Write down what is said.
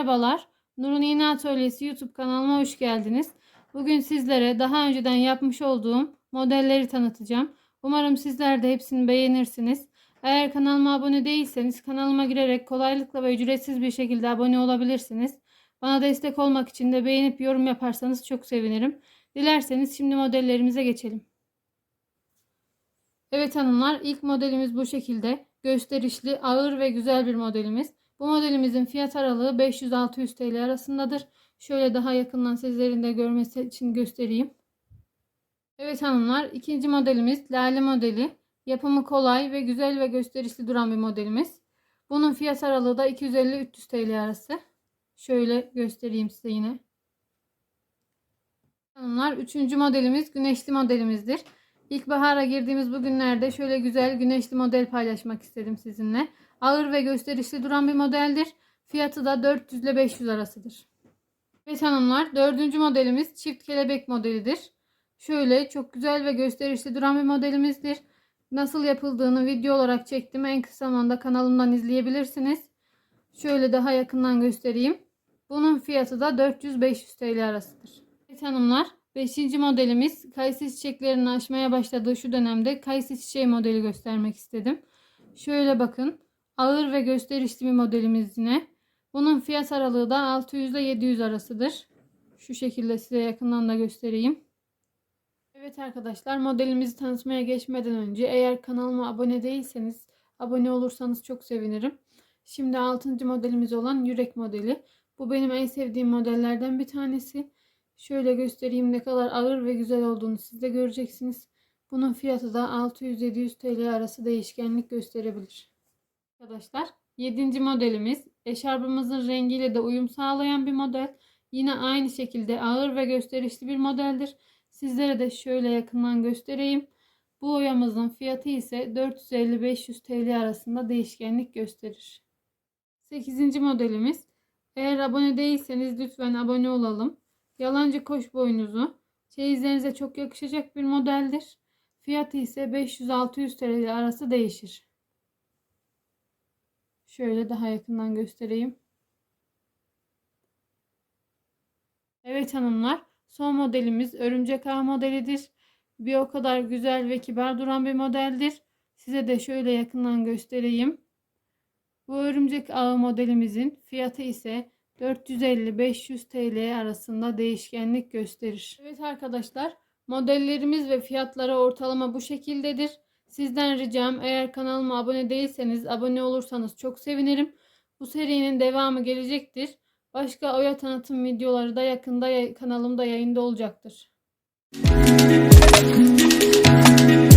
Merhabalar. Nur'un İğne Atölyesi YouTube kanalıma hoş geldiniz. Bugün sizlere daha önceden yapmış olduğum modelleri tanıtacağım. Umarım sizler de hepsini beğenirsiniz. Eğer kanalıma abone değilseniz kanalıma girerek kolaylıkla ve ücretsiz bir şekilde abone olabilirsiniz. Bana destek olmak için de beğenip yorum yaparsanız çok sevinirim. Dilerseniz şimdi modellerimize geçelim. Evet hanımlar ilk modelimiz bu şekilde. Gösterişli, ağır ve güzel bir modelimiz. Bu modelimizin fiyat aralığı 500-600 TL arasındadır. Şöyle daha yakından sizlerin de görmesi için göstereyim. Evet hanımlar ikinci modelimiz lale modeli. Yapımı kolay ve güzel ve gösterişli duran bir modelimiz. Bunun fiyat aralığı da 250-300 TL arası. Şöyle göstereyim size yine. Hanımlar üçüncü modelimiz güneşli modelimizdir. İlkbahara girdiğimiz bu günlerde şöyle güzel güneşli model paylaşmak istedim sizinle. Ağır ve gösterişli duran bir modeldir. Fiyatı da 400 ile 500 arasıdır. Evet hanımlar dördüncü modelimiz çift kelebek modelidir. Şöyle çok güzel ve gösterişli duran bir modelimizdir. Nasıl yapıldığını video olarak çektim. En kısa zamanda kanalımdan izleyebilirsiniz. Şöyle daha yakından göstereyim. Bunun fiyatı da 400-500 TL arasıdır. Evet hanımlar 5. modelimiz kayısı çiçeklerini açmaya başladığı şu dönemde kayısı çiçeği modeli göstermek istedim. Şöyle bakın ağır ve gösterişli bir modelimiz yine. Bunun fiyat aralığı da 600 ile 700 arasıdır. Şu şekilde size yakından da göstereyim. Evet arkadaşlar modelimizi tanıtmaya geçmeden önce eğer kanalıma abone değilseniz abone olursanız çok sevinirim. Şimdi 6. modelimiz olan yürek modeli. Bu benim en sevdiğim modellerden bir tanesi. Şöyle göstereyim ne kadar ağır ve güzel olduğunu siz de göreceksiniz. Bunun fiyatı da 600-700 TL arası değişkenlik gösterebilir. Arkadaşlar 7. modelimiz eşarbımızın rengiyle de uyum sağlayan bir model. Yine aynı şekilde ağır ve gösterişli bir modeldir. Sizlere de şöyle yakından göstereyim. Bu oyamızın fiyatı ise 450-500 TL arasında değişkenlik gösterir. 8. modelimiz. Eğer abone değilseniz lütfen abone olalım. Yalancı koş boynuzu. Çeyizlerinize çok yakışacak bir modeldir. Fiyatı ise 500-600 TL arası değişir. Şöyle daha yakından göstereyim. Evet hanımlar, son modelimiz örümcek ağ modelidir. Bir o kadar güzel ve kibar duran bir modeldir. Size de şöyle yakından göstereyim. Bu örümcek ağı modelimizin fiyatı ise 450-500 TL arasında değişkenlik gösterir. Evet arkadaşlar, modellerimiz ve fiyatları ortalama bu şekildedir. Sizden ricam eğer kanalıma abone değilseniz abone olursanız çok sevinirim. Bu serinin devamı gelecektir. Başka oya tanıtım videoları da yakında kanalımda yayında olacaktır. Müzik